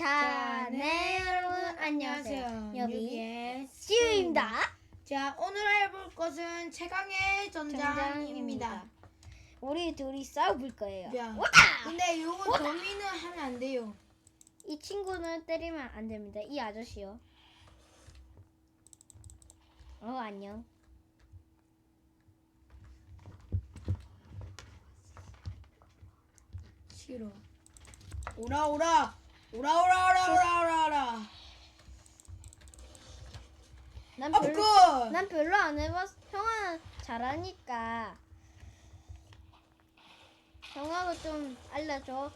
자, 네 여러분 안녕하세요. 여기 여기에 찌우입니다. 자, 오늘 해볼 것은 최강의 전장입니다. 전장입니다. 우리 둘이 싸워볼 거예요. 야. 오다! 근데 요거 더미는 하면 안 돼요. 이 친구는 때리면 안 됩니다. 이 아저씨요. 어 안녕. 싫어. 오라 오라 오라 오라 오라 오라 오라 오라. 난 아프 별로 난 별로 안 해봤. 형아 잘하니까. 형아가 좀 알려줘.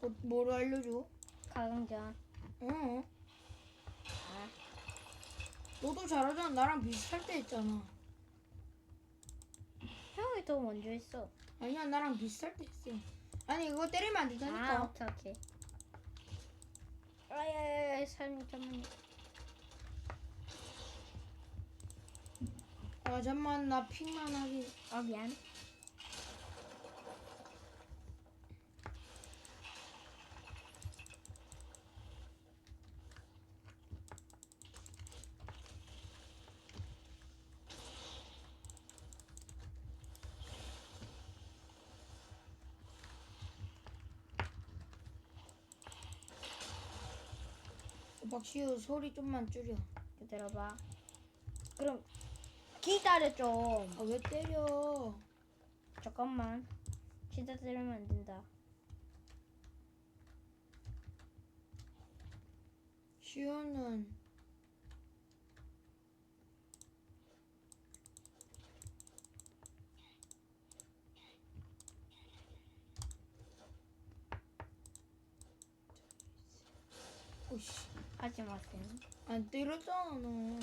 뭐, 뭐를 알려줘? 가강전. 어. 아, 너도 잘하잖아. 나랑 비슷할 때 했잖아. 형이 더 먼저 했어. 아니야, 나랑 비슷할 때 했어. 아니 이거 때리면 안아 되다니까. 오케이 오케이. 아야야야 사장님 잠깐만요. 아 잠만 나 픽만 하기. 아 미안. 박시우 소리 좀만 줄여. 기다려봐. 그럼 기다려 좀. 아 왜 때려? 잠깐만. 진짜 때리면 안 된다. 시우는 오씨 하지 마세요. 안 때렸잖아 너.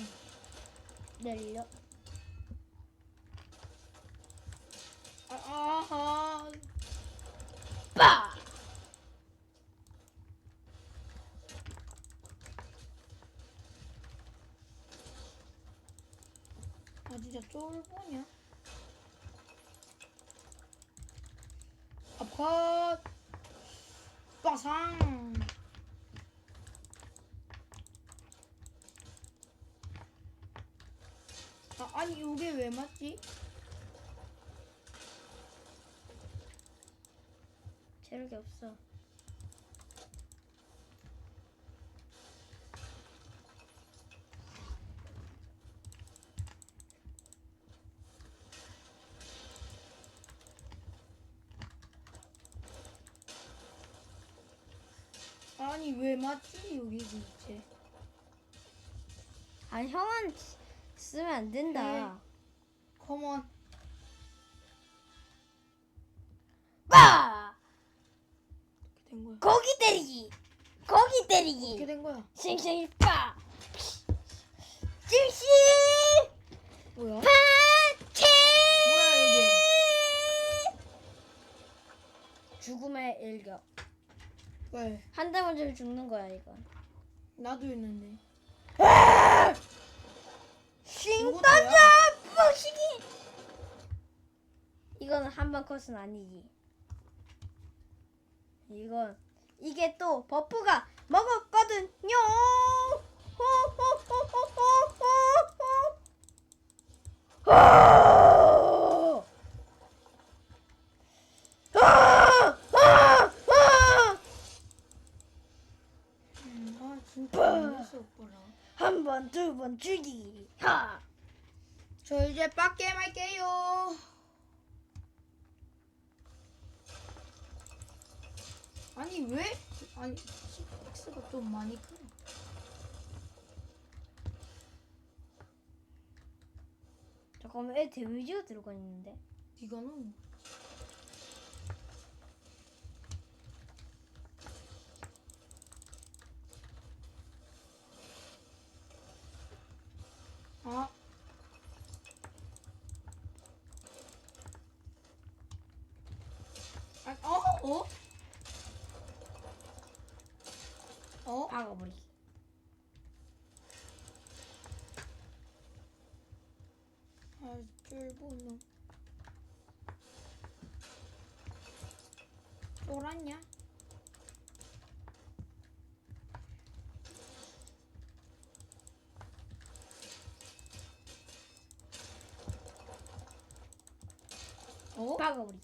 내려. 아, 아하. 빠! 아 진짜 쫄보냐? 아파. 빠상. 아 아니 이게 왜 맞지? 체력이 없어. 아니 왜 맞지 여기 진짜? 아 형은 쓰- 쓰면 안 된다. 컴온. 빠! 어떻게 된 거야? 거기 때리기. 거기 어떻게 때리기. 된 거야? 싱싱이 빠! 싱싱! 뭐야? 이게? 죽음의 일격. 왜? 한 대 먼저 죽는 거야 이건. 나도 있는데. 던져! 뭐야? 푸시기! 이건 한방 컷은 아니지. 이건 이게 또 버프가 먹었거든요. 아! 아! 아! 음, 아 진짜 오빠라. 한 번, 두 번 죽이. 하. 저 이제 빡게임 할게요. 아니 왜? 아니 X가 좀 많이 크네. 잠깐만, 애 데미지가 들어가 있는데. 이거는 어? 어? 박아버리 아, 쫄보는. 쫄았냐? 어? 박아버리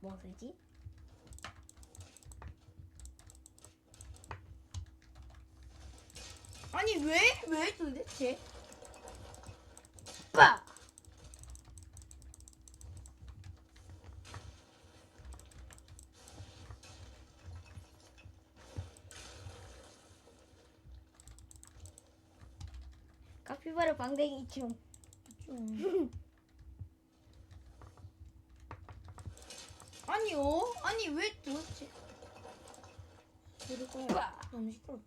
뭐 쓰지? 아니 왜? 왜 도대체? 빠. 카피바라 방댕이 춤. 좀. 아니요. 아니 왜 도대체? 그럴 거야. 빠. 너무 시끄럽다.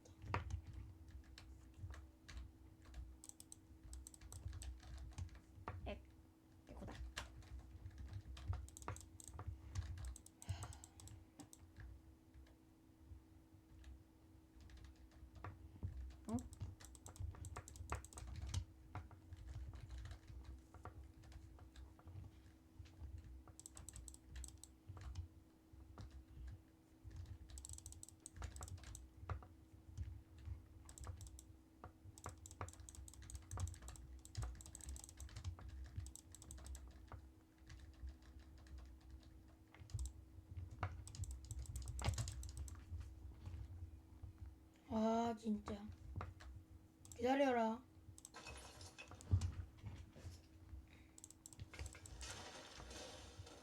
이거다. 어? 아 진짜. 기다려라.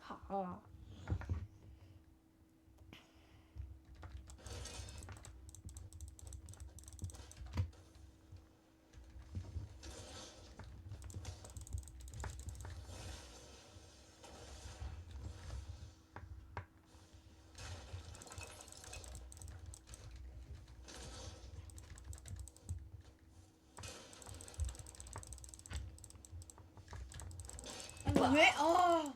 하하. 왜? 아.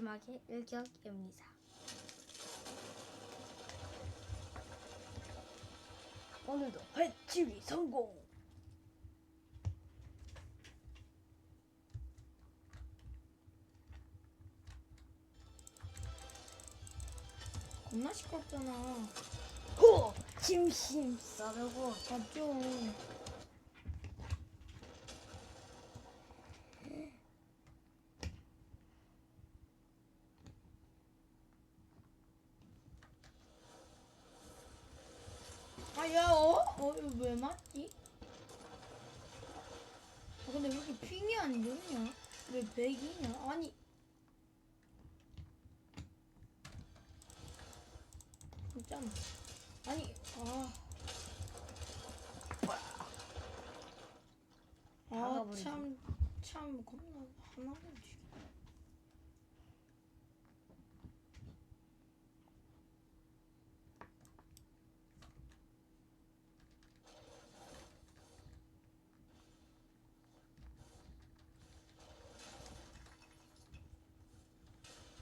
마지막에 일격입니다. 오늘도 배치기 성공. 겁나 시끄럽잖아. 호! 심심 싸르고 아, 좀. 아, 야, 어? 어, 이거 왜 맞지? 아, 근데 왜 이렇게 핑이 안 좋냐? 왜 100이냐? 아니. 진짜나. 아니, 아. 아, 박아버리지. 참, 참, 겁나, 하나도 지금.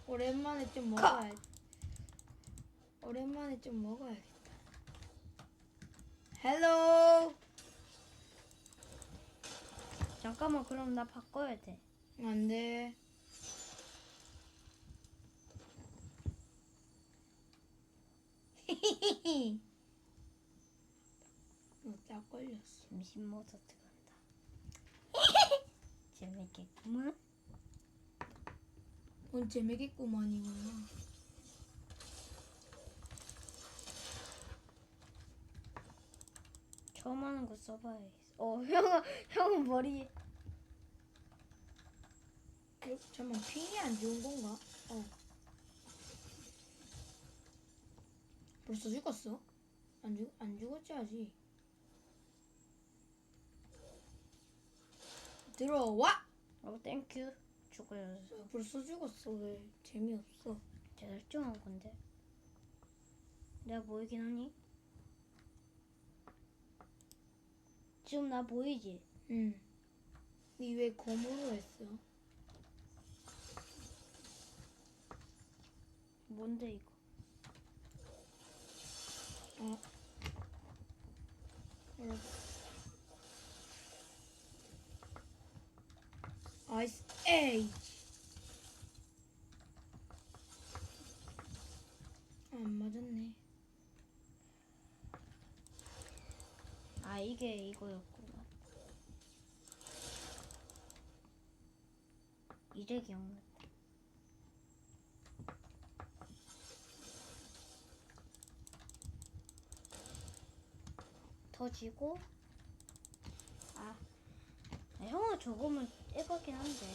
오랜만에 좀 먹어야 오랜만에 좀 먹어야겠다. 헬로. 잠깐만 그럼 나 바꿔야 돼. 안 돼. 너딱 걸렸어. 심심 모드 들어간다. 재밌겠구만. 넌 재미겠구만이구나. 처음 하는 거 써봐야겠어. 어 형은 형은 머리 그, 잠깐만 핑이 안 좋은 건가? 어. 벌써 죽었어? 안 죽, 안 죽었지 아직. 들어와! 어 땡큐 죽어요. 벌써 죽었어. 왜 재미없어? 제설정한 건데. 내가 보이긴 하니? 지금 나 보이지? 응. 니왜 검으로 했어? 뭔데 이거? 어. 알았어. 아이스 에이지. 안 맞았네. 아 이게 이거였구나. 이제 기억났다. 터지고 아, 아 형아 저거면 에바긴 한데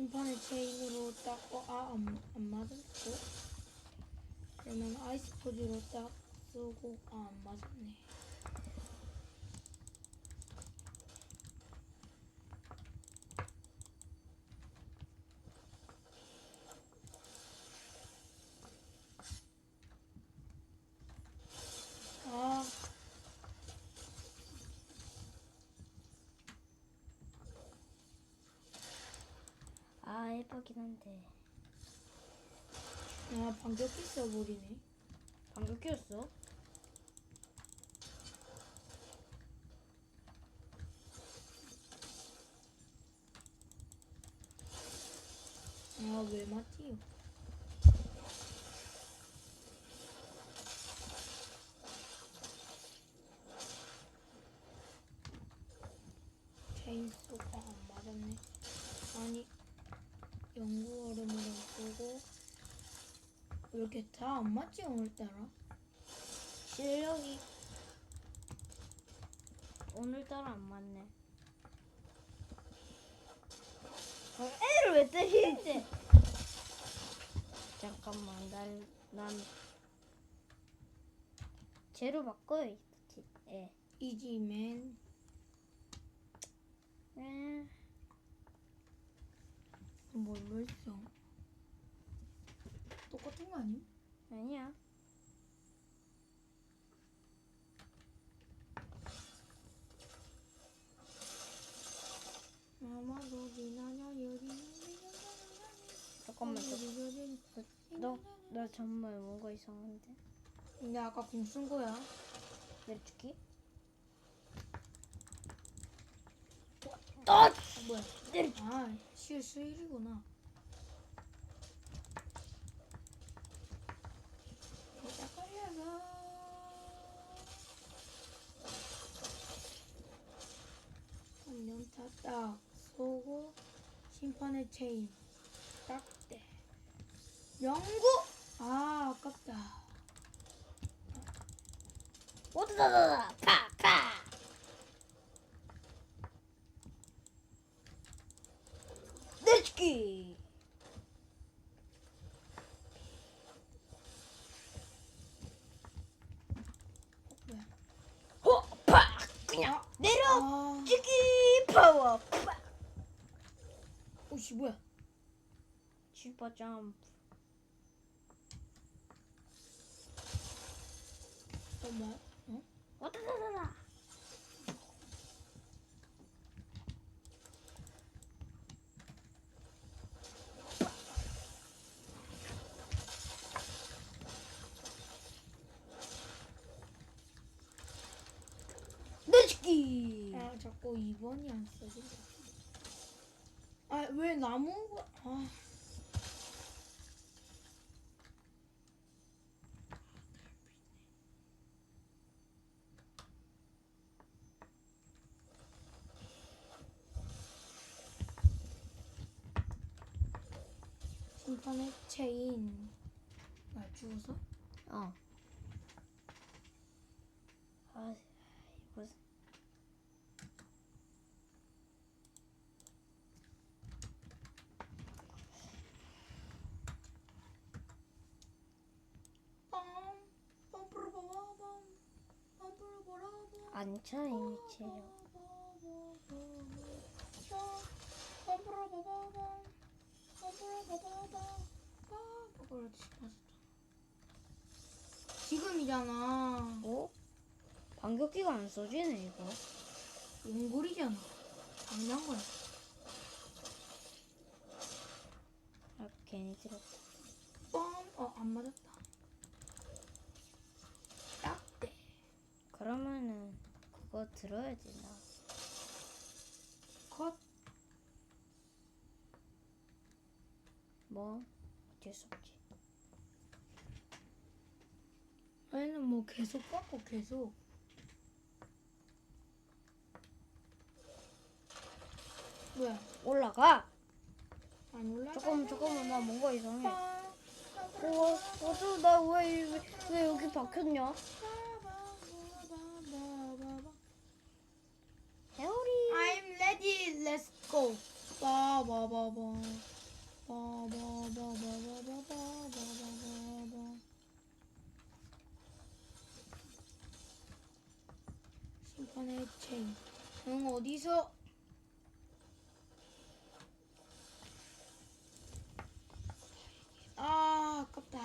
심판의 체인으로 딱, 어, 아, 안, 안 맞았고. 그러면 아이스 포즈로 딱 쏘고, 아, 안 맞았네. 아, 아 에바긴 한데 아, 반격기 써버리네. 방금 끼웠어? 아, 왜 맞지요? 체인소가 안 맞았네. 아니, 연구 얼음으로 쓰고, 왜 이렇게 다 안 맞지, 오늘따라? 실력이 오늘따라 안 맞네. 아, 애를 왜 때리는데? 잠깐만, 날, 난 재료 바꿔야겠다. 예. 이지맨, 에, 뭘로 했어? 아님? 아니야. 아마도 지나냐, 여기. 잠깐만, 너, 너, 너 정말 뭔가 이상한데? 근데 아까 공쓴 거야. 내려줄게. 아, 뭐야? 아, 실수일이구나. 내가 걸려서. 한명타 딱 쏘고 심판의 체인 딱대 영구 아 아깝다 오다다다다! 파! 파! 내려줄게! 뭐야 호! 파! 그냥 내려! 아 찌기 파워! 파! 오씨 뭐야 슈퍼 점프 어? 오다다다다! 내줄기! 아 자꾸 2번이 안 써진다 아왜 나무가 아 심판의 체인 나 죽어서? 어. 아, 이거 안 차, 이미 체력. 아, 그렇지. 맞았다. 지금이잖아. 어? 반격기가 안 써지네 이거. 연골이잖아. 당연한 거야. 아 괜히 들었다. 뻥. 어, 안 맞았다. 딱대. 그러면은 그거 들어야 된다. 컷. 뭐 어쩔 수 없지. 얘는 뭐 계속 깎고 계속. 뭐야? 올라가. 안 올라가? 조금 조금만 나 뭔가 이상해. 빠. 어, 어쩌 나왜 왜, 왜 여기 박혔냐? 해오리. I'm ready. Let's go. 빠바바바. 빠바 시간의 체인 응 어디서 아 아깝다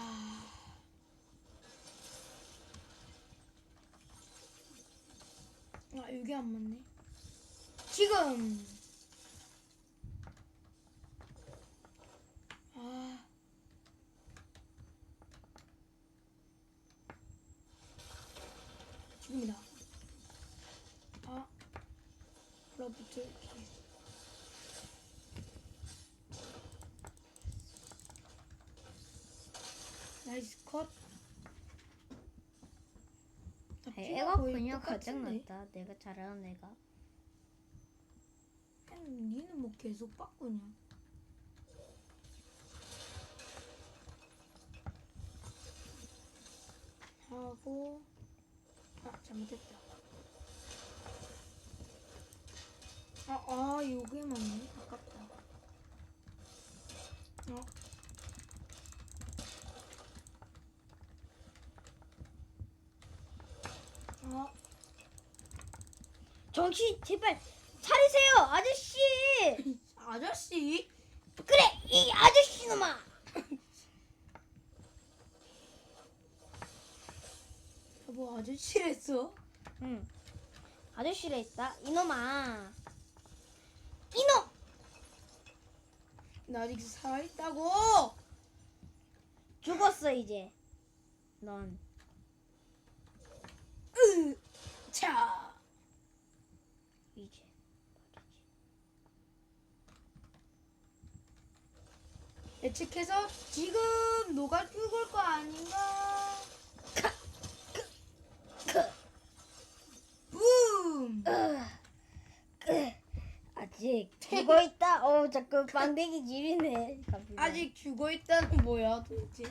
아 여기 안 맞네 지금 그냥 가장? 낫다. 내가 잘하는 애가. 아니, 니는 뭐 계속 바꾸냐? 하고 아 잘못했다. 아, 아 요게 맞네. 아깝다. 어. 아, 정신 제발 차리세요, 아저씨. 아저씨? 그래, 이 아저씨 놈아. 뭐 아저씨랬어? 응. 아저씨래 있다. 이놈아. 이놈. 나 아직 살아있다고! 죽었어 이제. 넌. 으! 자! 예측해서 지금 녹아 죽을 거 아닌가? 붐! 아직 죽어 있다. 어 자꾸 빵댕이 지리네. 아직 죽어 있다는 뭐야 도대체?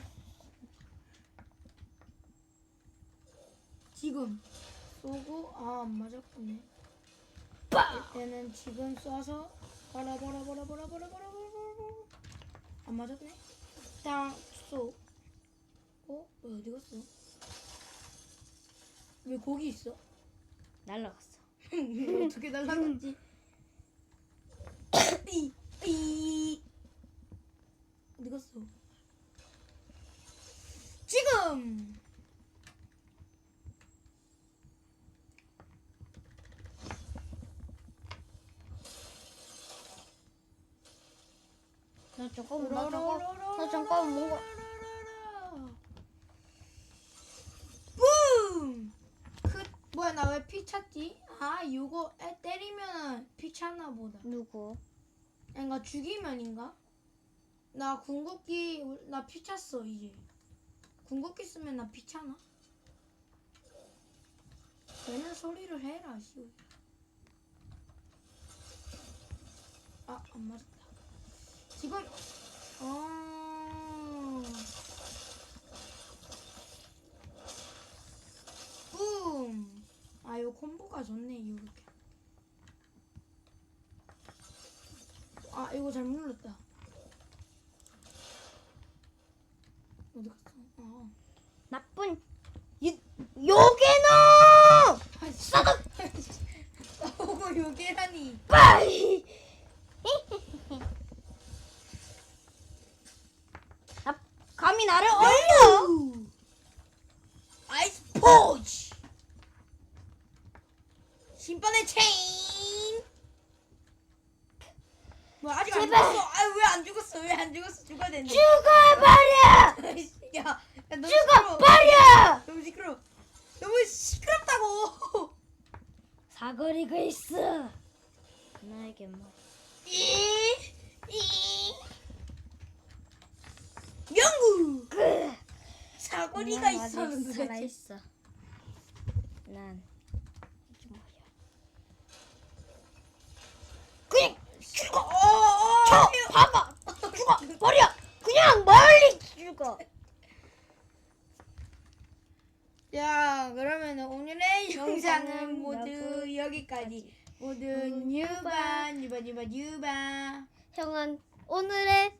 지금 쏘고 아 안 맞았군요. 빵! 이때는 지금 쏴서 바라바라바라바라바라바라바라. 안 맞았네. 땅 쏘. 어? 왜 어디 갔어? 왜 거기 있어? 날라갔어. 어떻게 날라갔지? 삐, 삐. 어디 갔어? 지금! 나 잠깐만, 나 잠깐, 나 잠깐 뭔가. 붐! 그, 뭐야, 나 왜피 찼지? 아, 요거 애 때리면 피 찼나 보다. 누구? 아닌가 죽이면인가? 나 궁극기 나피 찼어 이제. 궁극기 쓰면 나피 차나? 왜는 소리를 해라 씨. 아, 안 맞았다. 지금 어. 붐. 아, 요 콤보가 좋네, 요렇게. 아 이거 잘못 눌렀다. 어디 갔어? 아. 나쁜 이 요괴놈! 싸도. 싸우고 요괴라니. 빠이! 나 번의 체인. 뭐 아직 안 제발. 죽었어? 아왜 안 죽었어? 왜 안 죽었어? 죽어야 되는데. 죽어버려! 야, 야 너무 시끄러워. 죽어버려! 너무 시끄러워. 너무 시끄럽다고. 사거리가 있어. 나에게 뭐. 영구. 그. 사거리가 난 있어. 아직 도대체. 살아있어. 난 이게 뭐야? 그냥 죽어. 어, 어, 쳐! 어. 죽어! 버려! 그냥 멀리 죽어! 자, 그러면 오늘의 영상은 모두 여기- 여기까지. 모두 유바, 유바, 유바, 유바. 형은 오늘의